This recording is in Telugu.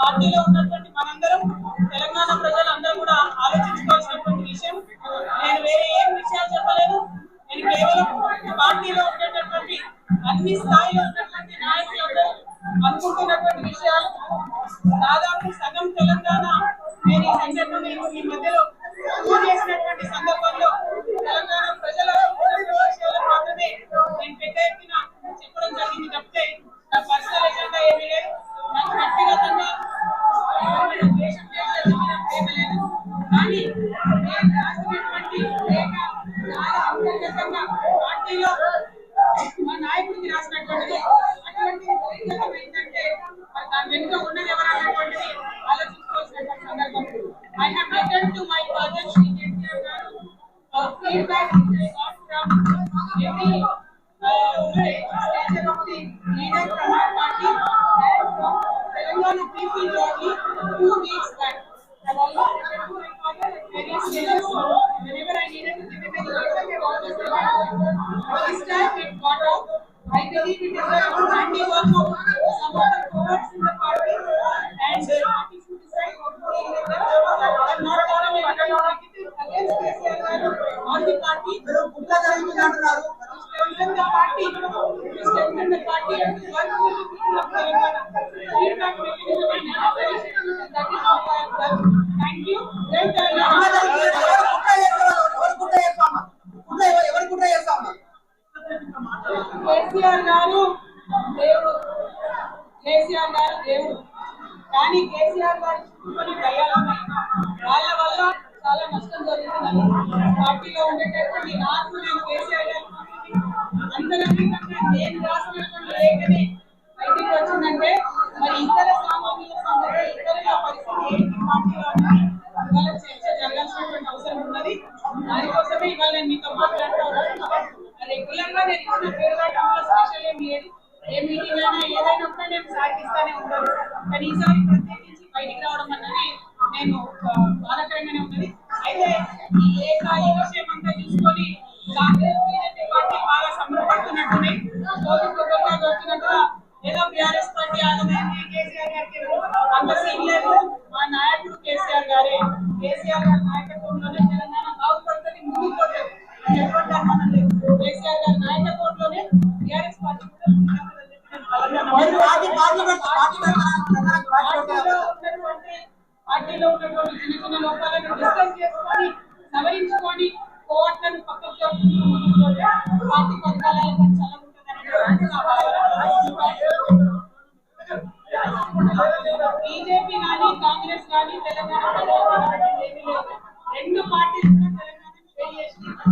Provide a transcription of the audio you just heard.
పార్టీలో ఉన్నటువంటి మనందరం తెలంగాణ ప్రజలందరూ కూడా ఆలోచించుకోవాల్సినటువంటి విషయం. నేను వేరే ఏం విషయాలు చెప్పలేదు. నేను కేవలం పార్టీలో ఉండేటటువంటి అన్ని స్థాయిలో ఉన్నటువంటి నాయకులందరూ అనుకుంటున్నటువంటి విషయాలు. దాదాపు సగం తెలంగాణ నేను ఈ ఈ మధ్యలో పార్టీలో మా నాయకుడికి రాసినటువంటిది అటువంటి బహిర్గతం ఏంటంటే మరి దాని వెనుక ఉన్నది ఎవరు అన్నటువంటిది ఆలోచించుకోవాల్సినటువంటి సందర్భం I have return to my father Shri KCR garu feedback got from every uh, station of the leader from our party and from Telangana people journey Whenever I needed to give him any letter, I've always remembered. This time it got out. I believe it is the handiwork of some of the cohorts in the party and the party should decide what to deal with them. I'm not anything negative against KCR or the party. Strengthen the party. Strengthen the party and to work with the people of Telangana. Feedback mechanism and analysis. That is what I have done. Thank you. Jai Telangana. కానీ కేసీఆర్ గారు చుట్టుకొని వాళ్ళ వల్ల చాలా నష్టం జరుగుతుందని పార్టీలో ఉండేటటువంటి నాకు నేను కేసీఆర్ గారు అంతరంగికంగా నేను రాసినటువంటి లేఖనే బయటికి వచ్చిందంటే మరి ఇతర సామాన్యుల సంగతి ఇతరుల పరిస్థితి ఏంటి? పార్టీలో అన్నది ఇవాళ చర్చ జరగాల్సినటువంటి అవసరం ఉన్నది. దానికోసమే ఇవాళ నేను మీతో మాట్లాడుతూ రెగ్యులర్గా నేను ఇచ్చిన పేరుగాటంలో స్పెషల్ ఏం లేదు. ఏ మీటింగ్ అయినా ఏదైనా కూడా నేను సాగిస్తానే ఉంటాను. కానీ ఈసారి ప్రత్యేకించి బయటికి రావడం అన్నది నేను బాధాకరంగానే ఉన్నది. అయితే ఈ లేఖ విషయం అంతా చూసుకొని కాంగ్రెస్ బీజేపీ పార్టీ బాగా సంబరపడుతున్నట్టున్నాయి కోటి కొబ్బరిగా దొరికినట్టుగా ఏదో బీఆర్ఎస్ పార్టీ ఆగమైంది కేసీఆర్ గారికి అంత సీన్ లేదు. మా నాయకుడు కేసీఆర్ గారే. కేసీఆర్ గారి నాయకత్వంలోనే తెలంగాణ బాగుపడుతుంది ముందుకు పోతుంది చెప్పంటారు మనం లేదు. పార్టీలో ఉన్నటువంటి పార్టీలో ఉన్నటువంటి చిన్న చిన్న లోపాలను డిస్కస్ చేసుకొని సవరించుకొని కోట్లను పక్కకు జరుపుకుంటూ పార్టీ పథకాలలో చాలా చల్లగా ఉంటుందని బీజేపీ కానీ కాంగ్రెస్ కానీ తెలంగాణ రెండు పార్టీలు కూడా